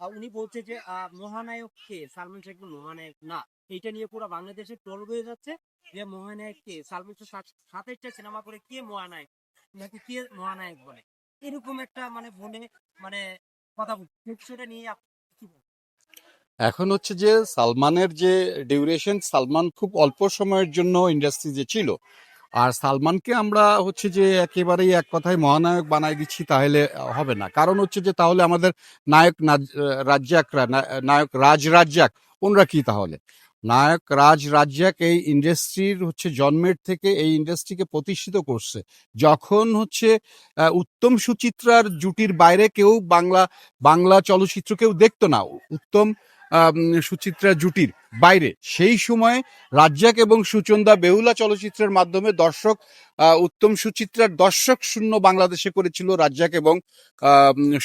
উনি বলছে যে মহানায়ক কে? সালমান কিন্তু মহানায়ক? না। এটা নিয়ে পুরো বাংলাদেশে ট্রোল হয়ে যাচ্ছে যে, মহানায়ক কে? সালমান সাত- সাতাইশটা সিনেমা করে কে মহানায়ক? নাকি কে মহানায়ক বলে? এরকম একটা মানে ফোনে মানে কথা সেটা নিয়ে? এখন হচ্ছে যে, সালমানের যে ডিউরেশন সালমান খুব অল্প সময়ের জন্য ইন্ডাস্ট্রি যে ছিল আর সালমানকে আমরা হচ্ছে যে একেবারেই এক কথায় মহানায়ক বানাই দিচ্ছি তাহলে হবে না। কারণ হচ্ছে যে তাহলে আমাদের নায়ক রাজ্জাকরা নায়ক রাজ রাজ্জাক, ওনরা কি তাহলে? নায়ক রাজ রাজ্জাক এই ইন্ডাস্ট্রির হচ্ছে জন্মের থেকে এই ইন্ডাস্ট্রিকে প্রতিষ্ঠিত করছে। যখন হচ্ছে উত্তম সুচিত্রার জুটির বাইরে কেউ বাংলা বাংলা চলচ্চিত্র কেউ দেখতো না। উত্তম সুচিত্রা জুটির বাইরে। সেই সময় রাজ্জাক এবং সুচন্দা বেহুলা চলচ্চিত্রের মাধ্যমে দর্শক উত্তম সুচিত্রার দর্শক শূন্য বাংলাদেশে করেছিল রাজ্জাক এবং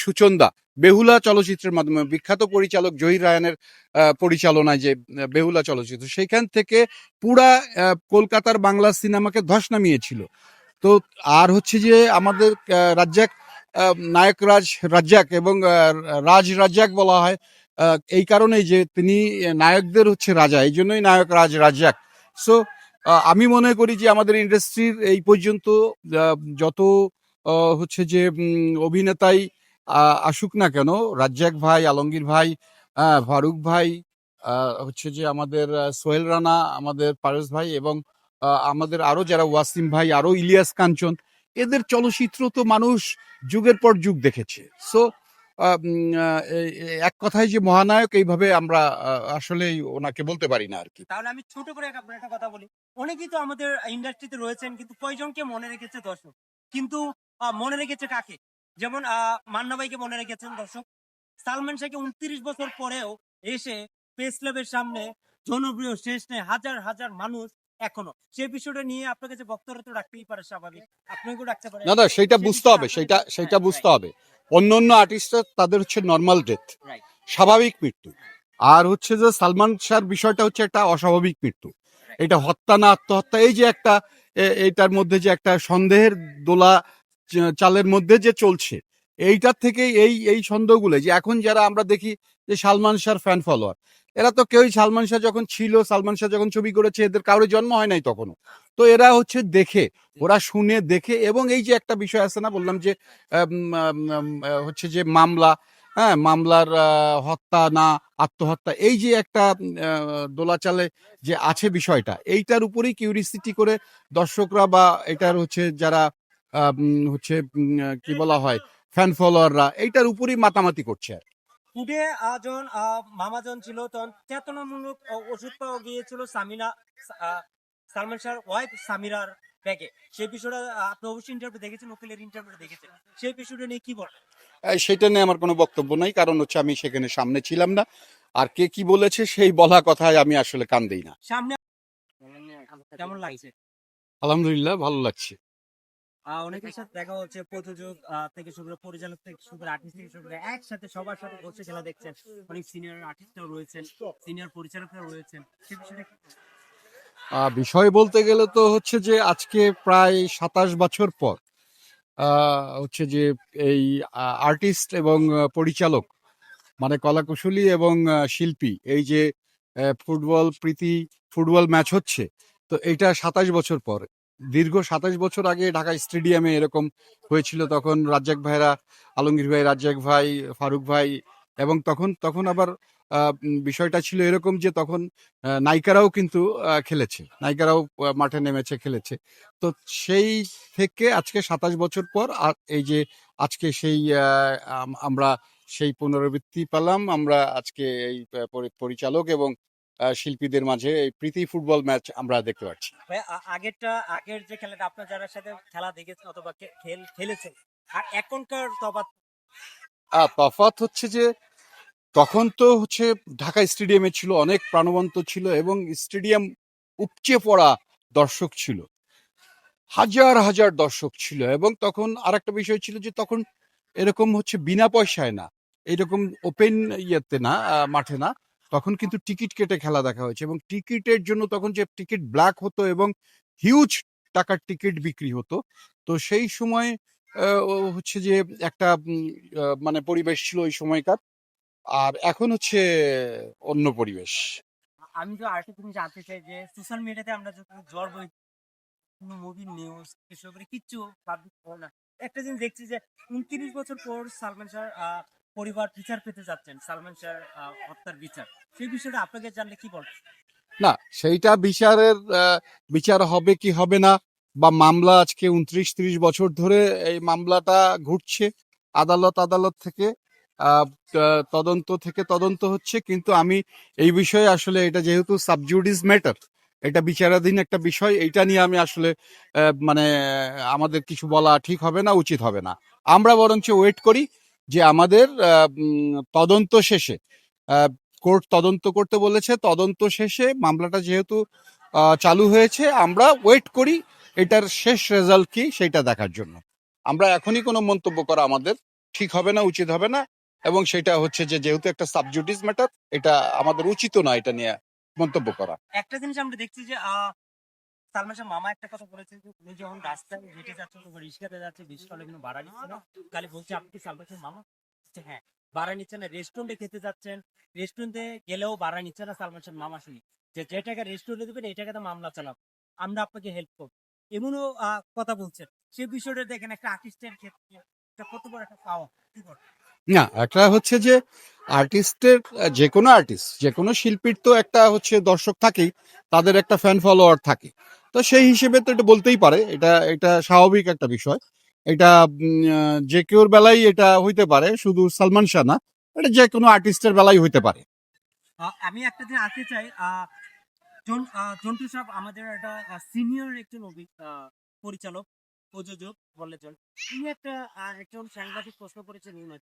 সুচন্দা। বেহুলা চলচ্চিত্রের মাধ্যমে বিখ্যাত পরিচালক জহির রায়ানের পরিচালনায় যে বেহুলা চলচ্চিত্র, সেইখান থেকে পুরা কলকাতার বাংলা সিনেমাকে ধস নামিয়েছিল। তো আর হচ্ছে যে আমাদের রাজ্জাক নায়ক রাজ, রাজ্জাক এবং রাজ রাজ্জাক বলা হয় এই কারণেই যে তিনি নায়কদের হচ্ছে রাজা, এই জন্যই নায়ক রাজ, রাজ্জাক। সো আমি মনে করি যে আমাদের ইন্ডাস্ট্রির এই পর্যন্ত যত হচ্ছে যে অভিনেতাই আসুক না কেন, রাজ্জাক ভাই, আলমগীর ভাই ফারুক ভাই হচ্ছে যে আমাদের সোহেল রানা, আমাদের পারস ভাই এবং আমাদের আরও যারা ওয়াসিম ভাই, আরও ইলিয়াস কাঞ্চন, এদের চলচ্চিত্র তো মানুষ যুগের পর যুগ দেখেছে। সো এক কথায় যে মহানায়ক এইভাবে আমরা আসলে ওনাকে বলতে পারি না আর কি তাহলে আমি ছোট করে একটা কথা বলি। অনেকেই তো আমাদের ইন্ডাস্ট্রিতে রয়েছেন কিন্তু কয়জনকে মনে রেখেছে দর্শক? কিন্তু মনে রেখেছে কাকে? যেমন আহ, মান্না ভাইকে মনে রেখেছেন দর্শক? সালমান শাহকে উনত্রিশ বছর পরেও এসে প্রেস ক্লাবের সামনে জনপ্রিয় শেষ নেই হাজার হাজার মানুষ এখনও। সেই বিষয়টা নিয়ে আপনার কাছে বক্তব্য তো রাখতেই পারে স্বাভাবিক। আপনাকেও রাখতে পারে না না সেটা বুঝতে হবে সেটা সেটা বুঝতে হবে। অন্য অন্য আর্টিস্টরা তাদের হচ্ছে নর্মাল ডেথ স্বাভাবিক মৃত্যু। আর হচ্ছে যে সালমান শাহর বিষয়টা হচ্ছে একটা অস্বাভাবিক মৃত্যু। এটা হত্যা না আত্মহত্যা এই যে একটা এইটার মধ্যে যে একটা সন্দেহের দোলা চালের মধ্যে যে চলছে এইটার থেকে এই এই সন্দেহগুলো যে এখন যারা আমরা দেখি যে সালমান শাহর ফ্যান ফলোয়ার এরা তো কেউই সালমান শাহ যখন ছিল, সালমান শাহ যখন ছবি করেছে, এদের কারোর জন্ম হয় নাই তখনও। তো এরা হচ্ছে দেখে, ওরা শুনে দেখে এবং এই যে একটা বিষয় আছে না, বললাম যে হচ্ছে যে মামলা হ্যাঁ মামলার হত্যা না, আত্মহত্যা, এই যে একটা দোলাচালে যে আছে বিষয়টা, এইটার উপরেই কিউরিসিটি করে দর্শকরা বা এটার হচ্ছে যারা হচ্ছে কি বলা হয় ফ্যান ফলোয়াররা এইটার উপরেই মাতামাতি করছে আর ফুডে যখন মামাজন ছিল তখন চেতনামূলক ওষুধ পাওয়া গিয়েছিল সামিনা সালমান শাহর ওয়াইফ সামিরার ব্যাগে সেই বিষয়টা আপনি অবশ্যই ইন্টারভিউ দেখেছেন উকিলের ইন্টারভিউ দেখেছেন। সেই বিষয়টা নিয়ে কি বলেন? সেটা নিয়ে আমার কোনো বক্তব্য নাই কারণ হচ্ছে আমি সেখানে সামনে ছিলাম না। আর কে কি বলেছে সেই বলা কথায় আমি আসলে কান দিই না। সামনে কেমন লাগছে? আলহামদুলিল্লাহ ভালো লাগছে। অনেকের সাথে দেখা হচ্ছে প্রযোজক থেকে শুরু করে পরিচালক থেকে শুরু করে আর্টিস্ট থেকে শুরু করে একসাথে সবার সাথে বসে খেলা দেখছেন। অনেক সিনিয়র আর্টিস্টরাও রয়েছেন সিনিয়র পরিচালকরা রয়েছেন। আহ, বিষয় বলতে গেলে তো হচ্ছে যে আজকে প্রায় সাতাশ বছর পর হচ্ছে যে এই আর্টিস্ট এবং পরিচালক মানে কলাকুশলী এবং শিল্পী এই যে ফুটবল প্রীতি ফুটবল ম্যাচ হচ্ছে তো এইটা সাতাশ বছর পর। দীর্ঘ সাতাশ বছর আগে ঢাকা স্টেডিয়ামে এরকম হয়েছিল, তখন রাজ্জাক ভাইরা আলমগীর ভাই, রাজ্জাক ভাই, ফারুক ভাই এবং তখন তখন আবার বিষয়টা ছিল এরকম যে তখন নায়িকারাও কিন্তু খেলেছে। নায়িকারাও মাঠে নেমেছে, খেলেছে। তো সেই থেকে আজকে সাতাশ বছর পর আ- এই যে আজকে সেই আমরা সেই পুনরাবৃত্তি পেলাম। আমরা আজকে এই পরিচালক এবং শিল্পীদের মাঝে এই প্রীতি ফুটবল ম্যাচ আমরা দেখতে পাচ্ছি। আগেরটা আগের যে খেলাটা আপনার যারা সাথে খেলা দেখেছেন অথবা খেল খেলেছেন আর এখনকার তফাৎ? আর তফাৎ হচ্ছে যে তখন তো হচ্ছে ঢাকা স্টেডিয়ামে ছিল অনেক প্রাণবন্ত ছিল এবং স্টেডিয়াম উপচে পড়া দর্শক ছিল। হাজার হাজার দর্শক ছিল এবং তখন আরেকটা বিষয় ছিল যে তখন এরকম হচ্ছে বিনা পয়সায় না এরকম ওপেন ইয়েতে না মাঠে না তখন কিন্তু টিকিট কেটে খেলা দেখা হয়েছে এবং টিকিটের জন্য তখন যে টিকিট ব্ল্যাক হতো এবং হিউজ টাকার টিকিট বিক্রি হতো। তো সেই সময় হচ্ছে যে একটা মানে পরিবেশ ছিল ওই সময়কার। আর এখন হচ্ছে অন্য পরিবেশ। আমি তো আরেকটা জিনিস জানতে চাই যে সোশ্যাল মিডিয়াতে আমরা যত জ্বর বই কোনো মুভি নিউজ কিছু করে কিচ্ছু পাবলিক হয় না। একটা জিনিস দেখছি যে উনত্রিশ বছর পর সালমান শাহ পরিবার বিচার পেতে যাচ্ছেন, সালমান শাহ হত্যার বিচার। সেই বিষয়টা আপনাকে জানলে কি বলবেন? না, সেইটা বিচারের বিচার হবে কি হবে না, বা মামলা আজকে উনত্রিশ ত্রিশ বছর ধরে এই মামলাটা ঘুরছে, আদালত আদালত থেকে তদন্ত থেকে তদন্ত হচ্ছে, কিন্তু আমি এই বিষয়ে আসলে এটা যেহেতু সাবজুডিস ম্যাটার এটা বিচারাধীন একটা বিষয়, এইটা নিয়ে আমি আসলে মানে আমাদের কিছু বলা ঠিক হবে না, উচিত হবে না। আমরা বরঞ্চ ওয়েট করি যে আমাদের তদন্ত শেষে কোর্ট তদন্ত করতে বলেছে, তদন্ত শেষে মামলাটা যেহেতু চালু হয়েছে, আমরা ওয়েট করি এটার শেষ রেজাল্ট কি সেটা দেখার জন্য। আমরা এখনই কোনো মন্তব্য করা আমাদের ঠিক হবে না, উচিত হবে না, এবং সেটা হচ্ছে যে যেহেতু একটা সাবজুডিস ম্যাটার, এটা আমাদের উচিত না এটা নিয়ে মন্তব্য করা। একটা জিনিস আমরা দেখছি যে সালমান মামা একটা কথা বলেছেন যে উনি যখন রাস্তায় হেঁটে যাচ্ছেন বা রিক্সাতে যাচ্ছে ভাড়া নিচ্ছে না? বলছে, আপনি মামা? হ্যাঁ ভাড়া নিচ্ছে না রেস্টুরেন্টে খেতে যাচ্ছেন। রেস্টুরেন্টে গেলেও ভাড়া নিচ্ছে না সালমান মামা শুনি। যে যে টাকা রেস্টুরেন্টে দেবেন, এই টাকাতে মামলা চালাব আমরা আপনাকে হেল্প করব। এমনও কথা বলছেন সে বিষয়টা দেখেন, একটা আর্টিস্টের ক্ষেত্রে কত বড় একটা পাওয়া কি না, একটা হচ্ছে যে আর্টিস্টের যে কোনো আর্টিস্ট যে কোনো শিল্পীর তো একটা হচ্ছে দর্শক থাকেই, তাদের একটা ফ্যান ফলোয়ার থাকে। তো সেই হিসেবে তো এটা বলতেই পারে, এটা এটা স্বাভাবিক একটা বিষয়। এটা যে কেউর বেলাই এটা হইতে পারে, শুধু সালমান শাহ না, এটা যে কোনো আর্টিস্টের বেলাই হইতে পারে। আমি একটা দিন আসতে চাই জন্টু সাহেব আমাদের একটা সিনিয়র একজন পরিচালক, প্রযোজক বলে তিনি একটা একজন সাংবাদিক প্রশ্ন করেছেন উনাকে